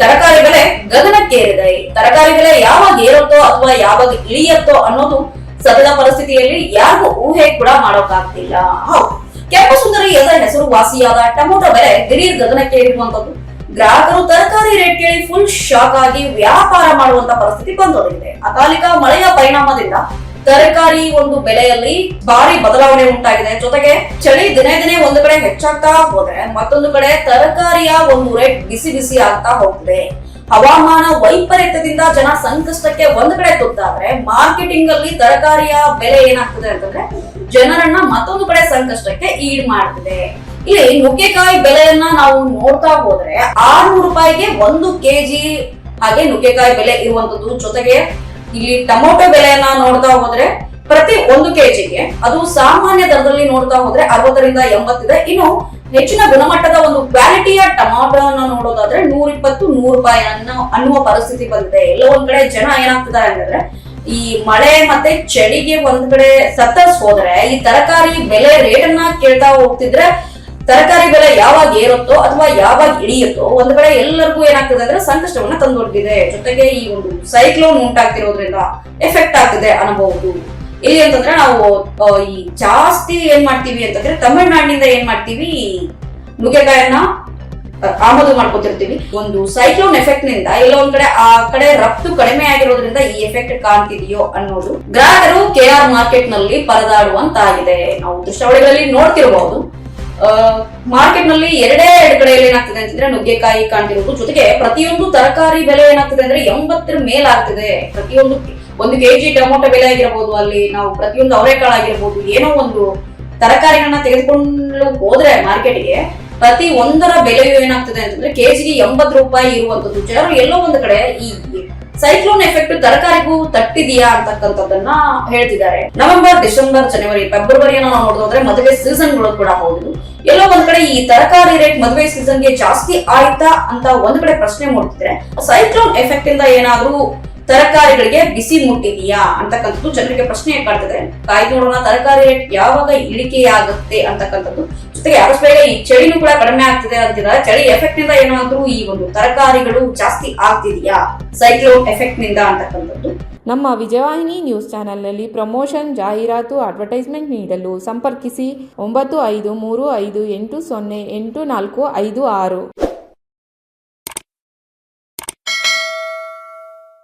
ತರಕಾರಿ ಬೆಲೆ ಗಗನಕ್ಕೇರಿದೆ. ತರಕಾರಿ ಯಾವಾಗ ಏರುತ್ತೋ ಅಥವಾ ಯಾವಾಗ ಇಳಿಯತ್ತೋ ಅನ್ನೋದು ಸದ್ಯದ ಪರಿಸ್ಥಿತಿಯಲ್ಲಿ ಯಾರಿಗೂ ಊಹೆ ಕೂಡ ಮಾಡೋಕ್ಕಾಗ್ತಿಲ್ಲ. ಹೌದು. ಕೆಂಪು ಸುಂದರಿ ಎದ ಹೆಸರು ವಾಸಿಯಾದ ಟೊಮೊಟೊ ಬೆಲೆ ದಿಢೀರ್ ಗಗನಕ್ಕೇರಿರುವಂತದ್ದು ಗ್ರಾಹಕರು ತರಕಾರಿ ರೇಟ್ ಕೇಳಿ ಫುಲ್ ಶಾಕ್ ಆಗಿ ವ್ಯಾಪಾರ ಮಾಡುವಂತ ಪರಿಸ್ಥಿತಿ ಬಂದೊದಗಿದೆ. ಅಕಾಲಿಕ ಮಳೆಯ ಪರಿಣಾಮದಿಂದ ತರಕಾರಿ ಒಂದು ಬೆಲೆಯಲ್ಲಿ ಭಾರಿ ಬದಲಾವಣೆ ಉಂಟಾಗಿದೆ. ಜೊತೆಗೆ ಚಳಿ ದಿನೇ ದಿನೇ ಒಂದು ಕಡೆ ಹೆಚ್ಚಾಗ್ತಾ ಹೋದ್ರೆ ಮತ್ತೊಂದು ಕಡೆ ತರಕಾರಿಯ ಒಂದು ರೇಟ್ ಬಿಸಿ ಬಿಸಿ ಆಗ್ತಾ ಹೋಗ್ತದೆ. ಹವಾಮಾನ ವೈಪರೀತ್ಯದಿಂದ ಜನ ಸಂಕಷ್ಟಕ್ಕೆ ಒಂದು ಕಡೆ ತುತ್ತಾದ್ರೆ ಮಾರ್ಕೆಟಿಂಗ್ ಅಲ್ಲಿ ತರಕಾರಿಯ ಬೆಲೆ ಏನಾಗ್ತದೆ ಅಂತಂದ್ರೆ ಜನರನ್ನ ಮತ್ತೊಂದು ಕಡೆ ಸಂಕಷ್ಟಕ್ಕೆ ಈಡ್ ಮಾಡ್ತಿದೆ. ಇಲ್ಲಿ ನುಗ್ಗೆಕಾಯಿ ಬೆಲೆಯನ್ನ ನಾವು ನೋಡ್ತಾ ಹೋದ್ರೆ ಆರ್ನೂರು ರೂಪಾಯಿಗೆ ಒಂದು ಕೆಜಿ ಹಾಗೆ ನುಗ್ಗೆಕಾಯಿ ಬೆಲೆ ಇರುವಂತದ್ದು ಜೊತೆಗೆ ಇಲ್ಲಿ ಟೊಮೊಟೊ ಬೆಲೆಯನ್ನ ನೋಡ್ತಾ ಹೋದ್ರೆ ಪ್ರತಿ ಒಂದು ಕೆಜಿಗೆ ಅದು ಸಾಮಾನ್ಯ ದರದಲ್ಲಿ ನೋಡ್ತಾ ಹೋದ್ರೆ ಅರವತ್ತರಿಂದ ಎಂಬತ್ತಿದೆ. ಇನ್ನು ಹೆಚ್ಚಿನ ಗುಣಮಟ್ಟದ ಒಂದು ಕ್ವಾಲಿಟಿಯ ಟೊಮಾಟೋನ ನೋಡೋದಾದ್ರೆ ನೂರ ಇಪ್ಪತ್ತು ನೂರು ರೂಪಾಯಿ ಅನ್ನೋ ಅನ್ನುವ ಪರಿಸ್ಥಿತಿ ಬಂದಿದೆ. ಎಲ್ಲ ಒಂದ್ ಕಡೆ ಜನ ಏನಾಗ್ತಿದ್ದಾರೆ ಅಂತಂದ್ರೆ ಈ ಮಳೆ ಮತ್ತೆ ಚಳಿಗೆ ಒಂದ್ ಕಡೆ ಸತ್ತರ್ಸ್ ಹೋದ್ರೆ ಈ ತರಕಾರಿ ಬೆಲೆ ರೇಟನ್ನ ಕೇಳ್ತಾ ಹೋಗ್ತಿದ್ರೆ ತರಕಾರಿ ಬೆಲೆ ಯಾವಾಗ ಏರುತ್ತೋ ಅಥವಾ ಯಾವಾಗ ಇಳಿಯುತ್ತೋ ಒಂದು ಕಡೆ ಎಲ್ಲರಿಗೂ ಏನಾಗ್ತದೆ ಅಂದ್ರೆ ಸಂಕಷ್ಟವನ್ನ ತಂದೊಡ್ಗಿದೆ. ಜೊತೆಗೆ ಈ ಒಂದು ಸೈಕ್ಲೋನ್ ಉಂಟಾಗ್ತಿರೋದ್ರಿಂದ ಎಫೆಕ್ಟ್ ಆಗ್ತದೆ ಅನ್ನಬಹುದು ಇಲ್ಲಿ ಅಂತಂದ್ರೆ ನಾವು ಈ ಜಾಸ್ತಿ ಏನ್ ಮಾಡ್ತೀವಿ ಅಂತಂದ್ರೆ ತಮಿಳ್ನಾಡಿನಿಂದ ಏನ್ ಮಾಡ್ತೀವಿ? ನುಗ್ಗೆಕಾಯನ್ನ ಆಮದು ಮಾಡ್ಕೊತಿರ್ತೀವಿ. ಒಂದು ಸೈಕ್ಲೋನ್ ಎಫೆಕ್ಟ್ನಿಂದ ಇಲ್ಲ ಒಂದ್ ಕಡೆ, ಆ ಕಡೆ ರಫ್ತು ಕಡಿಮೆ ಆಗಿರೋದ್ರಿಂದ ಈ ಎಫೆಕ್ಟ್ ಕಾಣ್ತಿದೆಯೋ ಅನ್ನೋದು ಗ್ರಾಹಕರು ಕೆ ಆರ್ ಮಾರ್ಕೆಟ್ನಲ್ಲಿ ಪರದಾಡುವಂತಾಗಿದೆ. ನಾವು ದೃಶ್ಯಾವಳಿಗಳಲ್ಲಿ ನೋಡ್ತಿರಬಹುದು ಮಾರ್ಕೆಟ್ನಲ್ಲಿ ಎರಡೇ ಎರಡು ಕಡೆಯಲ್ಲಿ ಏನಾಗ್ತದೆ ಅಂತಂದ್ರೆ ನುಗ್ಗೆಕಾಯಿ ಕಾಣ್ತಿರೋದು. ಜೊತೆಗೆ ಪ್ರತಿಯೊಂದು ತರಕಾರಿ ಬೆಲೆ ಏನಾಗ್ತದೆ ಅಂದ್ರೆ ಎಂಬತ್ತರ ಮೇಲಾಗ್ತದೆ. ಪ್ರತಿಯೊಂದು ಒಂದು ಕೆಜಿ ಟೊಮೊಟೊ ಬೆಲೆ ಆಗಿರಬಹುದು ಅಲ್ಲಿ ನಾವು ಪ್ರತಿಯೊಂದು ಅವರೆಕಾಳು ಆಗಿರಬಹುದು ಏನೋ ಒಂದು ತರಕಾರಿಗಳನ್ನ ತೆಗೆದುಕೊಂಡು ಹೋದ್ರೆ ಮಾರ್ಕೆಟ್ಗೆ ಪ್ರತಿ ಒಂದರ ಬೆಲೆಯು ಏನಾಗ್ತದೆ ಅಂತಂದ್ರೆ ಕೆಜಿಗೆ ಎಂಬತ್ತು ರೂಪಾಯಿ ಇರುವಂತದ್ದು. ಜನರು ಎಲ್ಲೋ ಒಂದು ಕಡೆ ಈ ಸೈಕ್ಲೋನ್ ಎಫೆಕ್ಟ್ ತರಕಾರಿಗೂ ತಟ್ಟಿದೆಯಾ ಅಂತಕ್ಕಂಥದ್ದನ್ನ ಹೇಳ್ತಿದ್ದಾರೆ. ನವೆಂಬರ್, ಡಿಸೆಂಬರ್, ಜನವರಿ, ಫೆಬ್ರವರಿಯನ್ನು ನಾವು ನೋಡೋದಾದ್ರೆ ಮದುವೆ ಸೀಸನ್ಗಳು ಕೂಡ ಹೌದು. ಎಲ್ಲೋ ಒಂದ್ ಕಡೆ ಈ ತರಕಾರಿ ರೇಟ್ ಮದುವೆ ಸೀಸನ್ಗೆ ಜಾಸ್ತಿ ಆಯ್ತಾ ಅಂತ ಒಂದ್ ಕಡೆ ಪ್ರಶ್ನೆ ಮೂಡ್ತಿದ್ರೆ ಸೈಕ್ಲೋನ್ ಎಫೆಕ್ಟ್ ಇಂದ ಏನಾದ್ರೂ ತರಕಾರಿಗಳಿಗೆ ಬಿಸಿ ಮುಟ್ಟಿದೆಯಾ? ಅಂತಕ್ಕಂಥದ್ದು ಜನರಿಗೆ ಪ್ರಶ್ನೆ ಕಾಡ್ತದೆ. ಕಾಯ್ದು ನೋಡೋಣ, ತರಕಾರಿ ರೇಟ್ ಯಾವಾಗ ಇಳಿಕೆಯಾಗುತ್ತೆ ಅಂತಕ್ಕಂಥದ್ದು. ಜೊತೆಗೆ ಆದಷ್ಟು ಬೇಗ ಈ ಚಳಿನೂ ಕೂಡ ಕಡಿಮೆ ಆಗ್ತಿದೆ ಅಂತಿದ್ರೆ ಚಳಿ ಎಫೆಕ್ಟ್ನಿಂದ ಏನಾದ್ರೂ ಈ ಒಂದು ತರಕಾರಿಗಳು ಜಾಸ್ತಿ ಆಗ್ತಿದೆಯಾ? ಸೈಕ್ಲೋನ್ ಎಫೆಕ್ಟ್ನಿಂದ ಅಂತಕ್ಕಂಥದ್ದು. ನಮ್ಮ ವಿಜಯವಾಹಿನಿ ನ್ಯೂಸ್ ಚಾನೆಲ್ನಲ್ಲಿ ಪ್ರಮೋಷನ್, ಜಾಹೀರಾತು, ಅಡ್ವರ್ಟೈಸ್ಮೆಂಟ್ ನೀಡಲು ಸಂಪರ್ಕಿಸಿ ಒಂಬತ್ತು ಐದು ಮೂರು ಐದು ಎಂಟು ಸೊನ್ನೆ ಎಂಟು ನಾಲ್ಕು ಐದು ಆರು.